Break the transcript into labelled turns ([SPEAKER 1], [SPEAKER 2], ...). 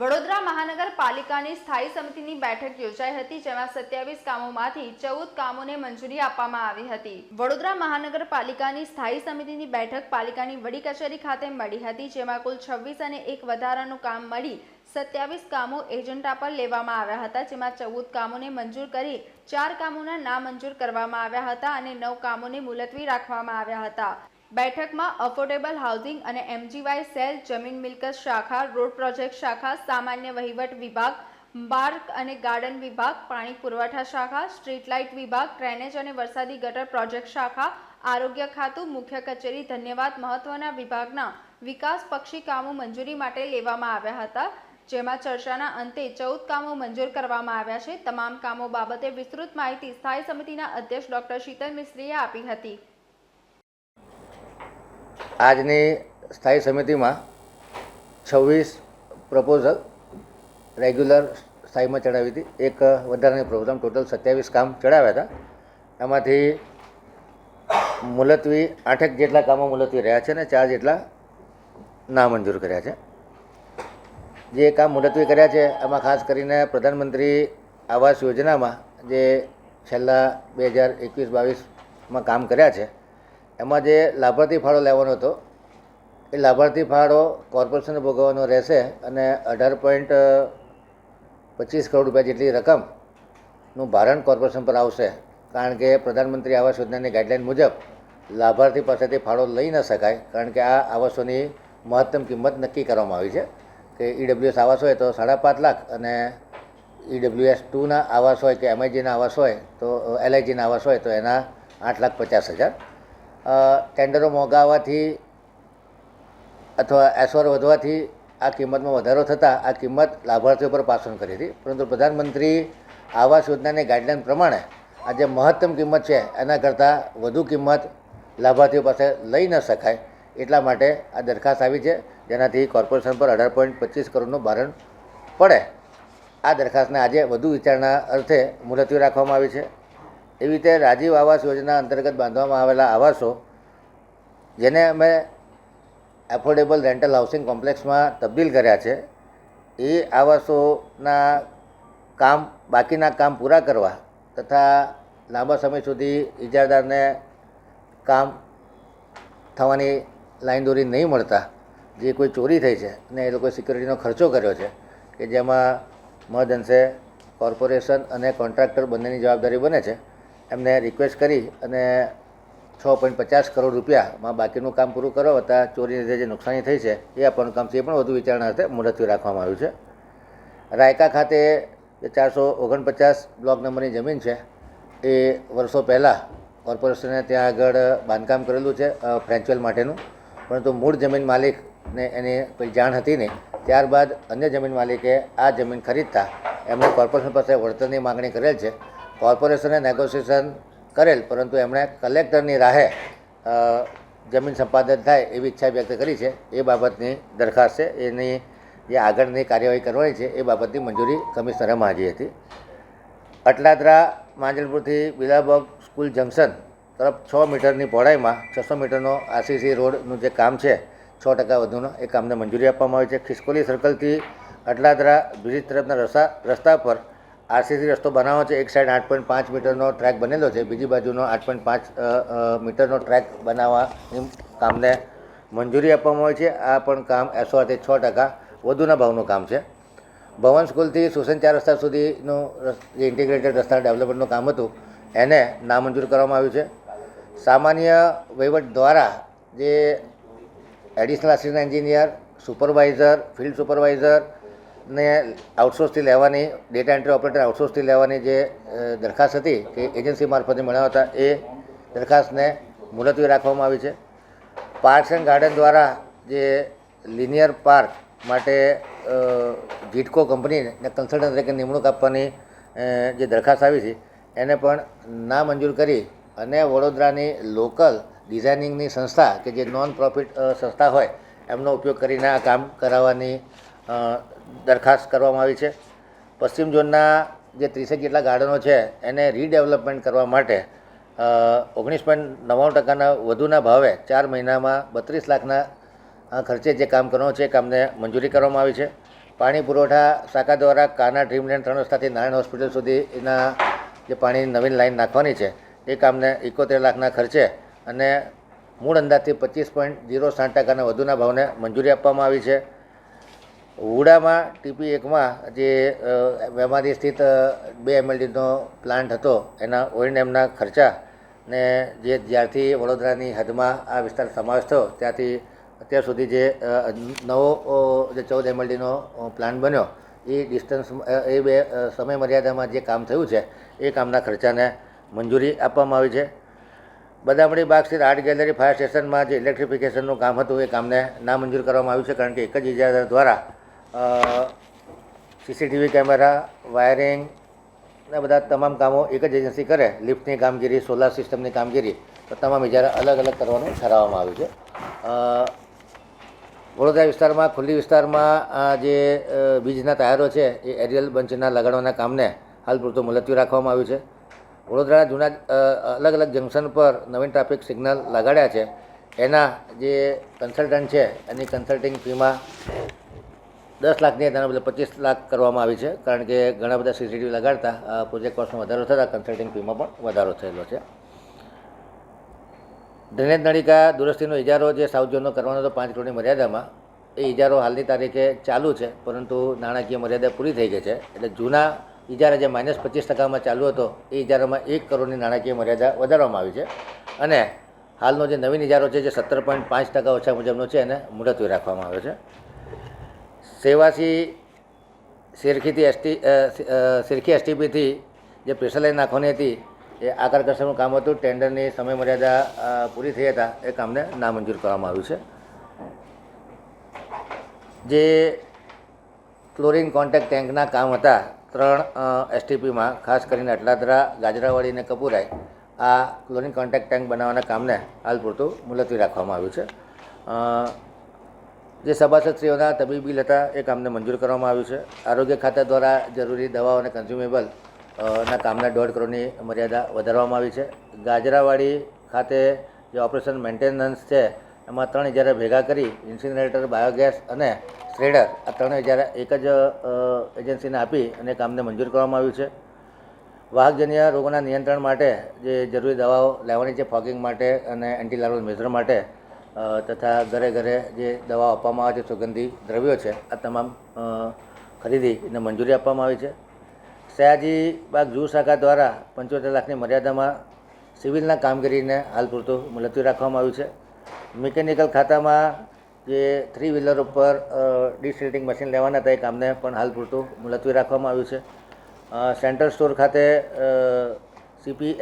[SPEAKER 1] વડોદરા મહાનગરપાલિકાની સ્થાયી સમિતિની બેઠક યોજાઈ હતી, જેમાં સત્યાવીસ કામોમાંથી ચૌદ કામોને મંજૂરી આપવામાં આવી હતી. વડોદરા મહાનગરપાલિકાની સ્થાયી સમિતિની બેઠક પાલિકાની વડી કચેરી ખાતે મળી હતી, જેમાં કુલ છવ્વીસ અને એક વધારાનું કામ મળી સત્યાવીસ કામો એજન્ડા પર લેવામાં આવ્યા હતા, જેમાં ચૌદ કામોને મંજૂર કરી ચાર કામોના નામંજૂર કરવામાં આવ્યા હતા અને નવ કામોને મુલતવી રાખવામાં આવ્યા હતા. બેઠકમાં અફોર્ડેબલ હાઉસિંગ અને એમજીવાય સેલ જમીન મિલકત શાખા, રોડ પ્રોજેક્ટ શાખા, સામાન્ય વહીવટ વિભાગ પાર્ક અને ગાર્ડન વિભાગ, પાણી પુરવઠા શાખા, સ્ટ્રીટ લાઇટ વિભાગ, ડ્રેનેજ અને વરસાદી ગટર પ્રોજેક્ટ શાખા, આરોગ્ય ખાતું, મુખ્ય કચેરી, ધન્યવાદ મહત્વના વિભાગના વિકાસ પક્ષી કામો મંજૂરી માટે લેવામાં આવ્યા હતા, જેમાં ચર્ચાના અંતે ચૌદ કામો મંજૂર કરવામાં આવ્યા છે. તમામ કામો બાબતે વિસ્તૃત માહિતી સ્થાયી સમિતિના અધ્યક્ષ ડોક્ટર શીતલ મિસ્ત્રીએ આપી હતી.
[SPEAKER 2] આજની સ્થાયી સમિતિમાં છવ્વીસ પ્રપોઝલ રેગ્યુલર સ્થાયીમાં ચડાવી હતી. એક વધારાની પ્રપોઝલ ટોટલ સત્યાવીસ કામ ચડાવ્યા હતા. એમાંથી મુલતવી આઠેક જેટલા કામો મુલતવી રહ્યા છે અને ચાર જેટલા નામંજૂર કર્યા છે. જે કામ મુલતવી કર્યા છે એમાં ખાસ કરીને પ્રધાનમંત્રી આવાસ યોજનામાં જે છેલ્લા બે હજાર એકવીસ બાવીસમાં કામ કર્યા છે એમાં જે લાભાર્થી ફાળો લેવાનો હતો, એ લાભાર્થી ફાળો કોર્પોરેશનને ભોગવવાનો રહેશે અને અઢાર પોઈન્ટ પચીસ કરોડ રૂપિયા જેટલી રકમનું ભારણ કોર્પોરેશન પર આવશે. કારણ કે પ્રધાનમંત્રી આવાસ યોજનાની ગાઈડલાઇન મુજબ લાભાર્થી પાસેથી ફાળો લઈ ન શકાય, કારણ કે આ આવાસોની મહત્તમ કિંમત નક્કી કરવામાં આવી છે કે ઈડબ્લ્યુએસ આવાસ હોય તો સાડા પાંચ લાખ અને ઈડબ્લ્યુએસ ટુના આવાસ હોય કે એમઆઈજીના આવાસ હોય તો એલઆઈજીના આવાસ હોય તો એના આઠ લાખ પચાસ હજાર. ટેન્ડરો મોંઘા આવવાથી અથવા એસઓર વધવાથી આ કિંમતમાં વધારો થતાં આ કિંમત લાભાર્થીઓ પર પાસન કરી હતી. પરંતુ પ્રધાનમંત્રી આવાસ યોજનાની ગાઈડલાઇન પ્રમાણે આ જે મહત્તમ કિંમત છે, એના કરતાં વધુ કિંમત લાભાર્થીઓ પાસે લઈ ન શકાય એટલા માટે આ દરખાસ્ત આવી છે, જેનાથી કોર્પોરેશન પર અઢાર પોઈન્ટ પચીસ કરોડનું ભારણ પડે. આ દરખાસ્તને આજે વધુ વિચારણા અર્થે મુલતવી રાખવામાં આવી છે. એવી રીતે રાજીવ આવાસ યોજના અંતર્ગત બાંધવામાં આવેલા આવાસો, જેને અમે એફોર્ડેબલ રેન્ટલ હાઉસિંગ કોમ્પ્લેક્સમાં તબદીલ કર્યા છે, એ આવાસોના કામ, બાકીના કામ પૂરા કરવા તથા લાંબા સમય સુધી ઇજારદારને કામ થવાની લાઈન દોરી નહીં મળતા, જે કોઈ ચોરી થઈ છે અને એ લોકોએ સિક્યુરિટીનો ખર્ચો કર્યો છે, કે જેમાં મહદ અંશે કોર્પોરેશન અને કોન્ટ્રાક્ટર બંનેની જવાબદારી બને છે એમને રિક્વેસ્ટ કરી અને છ પોઈન્ટ પચાસ કરોડ રૂપિયામાં બાકીનું કામ પૂરું કરો હતા ચોરીને લીધે જે નુકસાની થઈ છે, એ આપવાનું કામ છે. એ પણ વધુ વિચારણા અર્થે મુલતવી રાખવામાં આવ્યું છે. રાયકા ખાતે ચારસો ઓગણપચાસ બ્લોક નંબરની જમીન છે, એ વર્ષો પહેલાં કોર્પોરેશને ત્યાં આગળ બાંધકામ કરેલું છે ફ્રેન્ચવેલ માટેનું. પરંતુ મૂળ જમીન માલિકને એની કોઈ જાણ હતી નહીં. ત્યારબાદ અન્ય જમીન માલિકે આ જમીન ખરીદતા એમણે કોર્પોરેશન પાસે વળતરની માગણી કરેલ છે. કોર્પોરેશને નેગોશિએશન કરેલ, પરંતુ એમણે કલેક્ટરની રાહે જમીન સંપાદન થાય એવી ઈચ્છા વ્યક્ત કરી છે. એ બાબતની દરખાસ્ત છે. એની જે આગળની કાર્યવાહી કરવાની છે એ બાબતની મંજૂરી કમિશનરે માંગી હતી. અટલાદરા, માંજલપુરથી બિલાબગ સ્કૂલ જંકશન તરફ છ મીટરની પહોળાઈમાં, છસો મીટરનો આરસીસી રોડનું જે કામ છે, છ ટકા વધુનો, એ કામને મંજૂરી આપવામાં આવી છે. ખિસકોલી સર્કલથી અટલાદરા બ્રિજ તરફના રસ્તા રસ્તા પર આરસીસી રસ્તો બનાવવાનો છે, એક સાઈડ આઠ પોઈન્ટ પાંચ મીટરનો ટ્રેક બનેલો છે, બીજી બાજુનો આઠ પોઈન્ટ પાંચ મીટરનો ટ્રેક બનાવવાની કામને મંજૂરી આપવામાં આવી છે. આ પણ કામ એસોઆરથી છ ટકા વધુના ભાવનું કામ છે. ભવન સ્કૂલથી સુસન ચાર રસ્તા સુધીનું જે ઇન્ટિગ્રેટેડ રસ્તાના ડેવલપમેન્ટનું કામ હતું, એને નામંજૂર કરવામાં આવ્યું છે. સામાન્ય વહીવટ દ્વારા જે additional assistant engineer supervisor field supervisor ને આઉટસોર્સથી લેવાની ડેટા એન્ટ્રી ઓપરેટર આઉટસોર્સથી લેવાની જે દરખાસ્ત હતી કે એજન્સી મારફતે મળ્યા હતા, એ દરખાસ્તને મુલતવી રાખવામાં આવી છે. પાર્ક્સ એન્ડ ગાર્ડન દ્વારા જે લિનિયર પાર્ક માટે જીટકો કંપનીને કન્સલ્ટન્ટ તરીકે નિમણૂક આપવાની જે દરખાસ્ત આવી છે, એને પણ નામંજૂર કરી અને વડોદરાની લોકલ ડિઝાઇનિંગની સંસ્થા કે જે નોન પ્રોફિટ સંસ્થા હોય, એમનો ઉપયોગ કરીને આ કામ કરાવવાની દરખાસ્ત કરવામાં આવી છે. પશ્ચિમ ઝોનના જે ત્રીસેક જેટલા ગાર્ડનો છે, એને રીડેવલપમેન્ટ કરવા માટે ઓગણીસ પોઈન્ટ નવ્વાણું ટકાના વધુના ભાવે ચાર મહિનામાં બત્રીસ લાખના ખર્ચે જે કામ કરવાનું છે એ કામને મંજૂરી કરવામાં આવી છે. પાણી પુરવઠા શાખા દ્વારા કાના ડ્રીમલેન્ડ ત્રણ રસ્તાથી નારાયણ હોસ્પિટલ સુધી એના જે પાણીની નવીન લાઈન નાખવાની છે, એ કામને એકોતેર લાખના ખર્ચે અને મૂળ અંદાજથી પચીસ પોઈન્ટ જીરો સાઠ ટકાના વધુના ભાવને મંજૂરી આપવામાં આવી છે. ઉડામાં ટીપી એકમાં જે વેમારી સ્થિત બે એમએલડીનો પ્લાન્ટ હતો, એના ઓએનએમના ખર્ચા ને જે જ્યારથી વડોદરાની હદમાં આ વિસ્તાર સમાવેશ થયો, ત્યાંથી અત્યાર સુધી જે નવો જે ચૌદ એમએલડીનો પ્લાન્ટ બન્યો, એ ડિસ્ટન્સ એ બે સમય મર્યાદામાં જે કામ થયું છે, એ કામના ખર્ચાને મંજૂરી આપવામાં આવી છે. બદામડી બાગ સ્થિત આર્ટ ગેલેરી, ફાયર સ્ટેશનમાં જે ઇલેક્ટ્રિફિકેશનનું કામ હતું, એ કામને નામંજૂર કરવામાં આવ્યું છે, કારણ કે એક જ ઇજાદાર દ્વારા સીસીટીવી કેમેરા વાયરિંગ ને બધા તમામ કામો એક જ એજન્સી કરે. લિફ્ટની કામગીરી સોલાર સિસ્ટમની કામગીરી, તો તમામ ઇજારા અલગ અલગ કરવાનું ઠરાવવામાં આવ્યું છે. વડોદરા વિસ્તારમાં, ખુલ્લી વિસ્તારમાં જે વીજના ટાયરો છે, એ એરિયલ બંચના લગાડવાના કામને હાલ પૂરતું મુલતવી રાખવામાં આવ્યું છે. વડોદરા જૂના અલગ અલગ જંકશન પર નવીન ટ્રાફિક સિગ્નલ લગાડ્યા છે. એના જે કન્સલ્ટન્ટ છે, એની કન્સલ્ટિંગ ફીમાં દસ લાખની તેના બદલે પચીસ લાખ કરવામાં આવી છે, કારણ કે ઘણા બધા સીસીટીવી લગાડતા પ્રોજેક્ટ કોસ્ટમાં વધારો થતાં કન્સલ્ટિંગ ફીમાં પણ વધારો થયેલો છે. ડ્રેનેજ નળિકા દુરસ્તીનો ઇજારો જે સાઉથ ઝોનનો કરવાનો હતો પાંચ કરોડની મર્યાદામાં, એ ઇજારો હાલની તારીખે ચાલુ છે, પરંતુ નાણાકીય મર્યાદા પૂરી થઈ ગઈ છે. એટલે જૂના ઇજારા જે માઇનસ પચીસ ટકામાં ચાલુ હતો, એ ઇજારામાં એક કરોડની નાણાકીય મર્યાદા વધારવામાં આવી છે. અને હાલનો જે નવીન ઇજારો છે, જે સત્તર પોઈન્ટ પાંચ ટકા ઓછા મુજબનો છે, એને મુલતવી રાખવામાં આવ્યો છે. સેવાસી શેરખીથી એસટી શેરખી એસટીપીથી જે પ્રેશર નાખવાની હતી, એ આકાર કસરનું કામ હતું. ટેન્ડરની સમય મર્યાદા પૂરી થઈ હતા. એ કામને નામંજૂર કરવામાં આવ્યું છે. જે ક્લોરિન કોન્ટેક્ટ ટેન્કના કામ હતા, ત્રણ એસટીપીમાં, ખાસ કરીને અટલાદરા, ગાજરાવાડી અને કપૂરાઈ, આ ક્લોરિન કોન્ટેક્ટ ટેન્ક બનાવવાના કામને હાલ પૂરતું મુલતવી રાખવામાં આવ્યું છે. જે સભાસદશ્રીઓના તબીબી હતા, એ કામને મંજૂર કરવામાં આવ્યું છે. આરોગ્ય ખાતા દ્વારા જરૂરી દવાઓ અને કન્ઝ્યુમેબલ ના કામના દોઢ કરોડની મર્યાદા વધારવામાં આવી છે. ગાજરાવાડી ખાતે જે ઓપરેશન મેન્ટેનન્સ છે, એમાં ત્રણ ઇજારા ભેગા કરી ઇન્સિનરેટર બાયોગેસ અને શ્રેડર, આ ત્રણ ઇજારા એક જ એજન્સીને આપી અને કામને મંજૂર કરવામાં આવ્યું છે. વાહકજન્ય રોગોના નિયંત્રણ માટે જે જરૂરી દવાઓ લેવાની છે, ફોગિંગ માટે અને એન્ટીલાર્વલ મેઝર માટે તથા ઘરે ઘરે જે દવા આપવામાં આવે છે, સુગંધી દ્રવ્યો છે, આ તમામ ખરીદીને મંજૂરી આપવામાં આવી છે. સયાજી બાગ જૂ શાખા દ્વારા પંચોતેર લાખની મર્યાદામાં સિવિલના કામગીરીને હાલ પૂરતું મુલતવી રાખવામાં આવ્યું છે. મિકેનિકલ ખાતામાં જે થ્રી વ્હીલર ઉપર ડિસિલ્ટિંગ મશીન લેવાના હતા, એ કામને પણ હાલ પૂરતું મુલતવી રાખવામાં આવ્યું છે. સેન્ટ્રલ સ્ટોર ખાતે સીપીએચ